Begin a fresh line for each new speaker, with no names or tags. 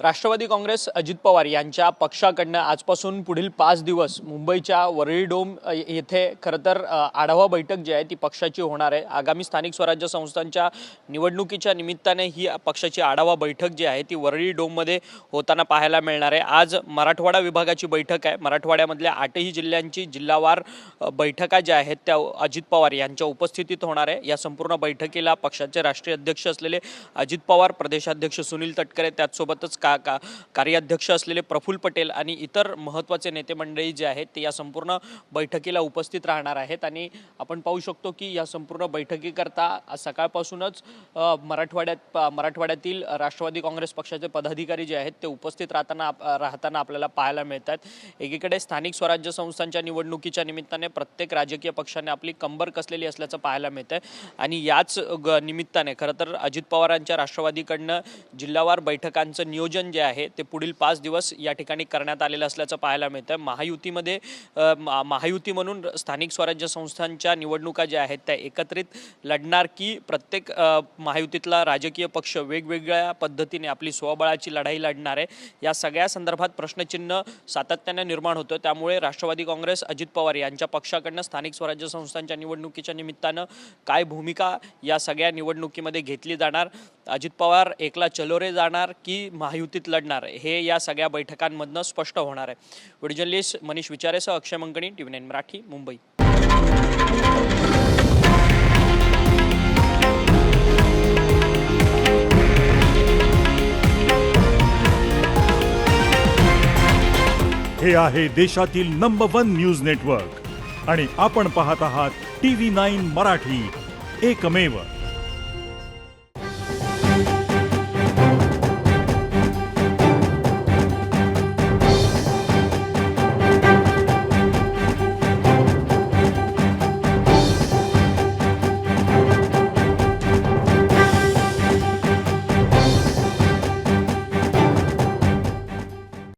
राष्ट्रवादी काँग्रेस अजित पवार यांच्या पक्षाकडनं आजपासून पुढील पाच दिवस मुंबईच्या वरळी डोम येथे खरं तर आढावा बैठक जी आहे ती पक्षाची होणार आहे. आगामी स्थानिक स्वराज्य संस्थांच्या निवडणुकीच्या निमित्ताने ही पक्षाची आढावा बैठक जी आहे ती वरळी डोममध्ये होताना पाहायला मिळणार आहे. आज मराठवाडा विभागाची बैठक आहे. मराठवाड्यामधल्या आठही जिल्ह्यांची जिल्हावार बैठका ज्या आहेत त्या अजित पवार यांच्या उपस्थितीत होणार आहे. या संपूर्ण बैठकीला पक्षाचे राष्ट्रीय अध्यक्ष असलेले अजित पवार प्रदेशाध्यक्ष सुनील तटकरे त्याचसोबतच का का कार्याध्यक्ष असलेले प्रफुल्ल पटेल आणि इतर महत्त्वाचे नेते मंडळी जे आहेत ते या संपूर्ण बैठकीला उपस्थित राहणार आहेत. आणि आपण पाहू शकतो की या संपूर्ण बैठकीकरता सकाळपासूनच मराठवाड्यात मराठवाड्यातील राष्ट्रवादी काँग्रेस पक्षाचे पदाधिकारी जे आहेत ते उपस्थित राहताना आप- राहताना आपल्याला पाहायला मिळतात एकीकडे स्थानिक स्वराज्य संस्थांच्या निवडणुकीच्या निमित्ताने प्रत्येक राजकीय पक्षाने आपली कंबर कसलेली असल्याचं पाहायला मिळतंय. आणि याच ग- निमित्ताने खरं तर अजित पवारांच्या राष्ट्रवादीकडनं जिल्हावार बैठकांचं नियोजन जे आहे ते पुढील पाच दिवस या ठिकाणी करण्यात आलेलं असल्याचं पाहायला मिळतं महायुतीमध्ये महायुती म्हणून स्थानिक स्वराज्य संस्थांच्या निवडणुका ज्या आहेत त्या एकत्रित लढणार की प्रत्येक महायुतीतला राजकीय पक्ष वेगवेगळ्या पद्धतीने आपली स्वबळाची लढाई लढणार आहे. या सगळ्या संदर्भात प्रश्नचिन्ह सातत्याने निर्माण होतं. त्यामुळे राष्ट्रवादी काँग्रेस अजित पवार यांच्या पक्षाकडनं स्थानिक स्वराज्य संस्थांच्या निवडणुकीच्या निमित्तानं काय भूमिका या सगळ्या निवडणुकीमध्ये घेतली जाणार? अजित पवार एकला चलोरे जाणार की युतीत लढणार हे या सगळ्या बैठकांमधनं स्पष्ट होणार आहे. Video journalist Manish विचारेसह Akshay Mankani T V nine Marathi Mumbai.
हे आहे देशातील नंबर वन न्यूज नेटवर्क आणि आपण पाहत आहात टी व्ही नाईन मराठी. एकमेव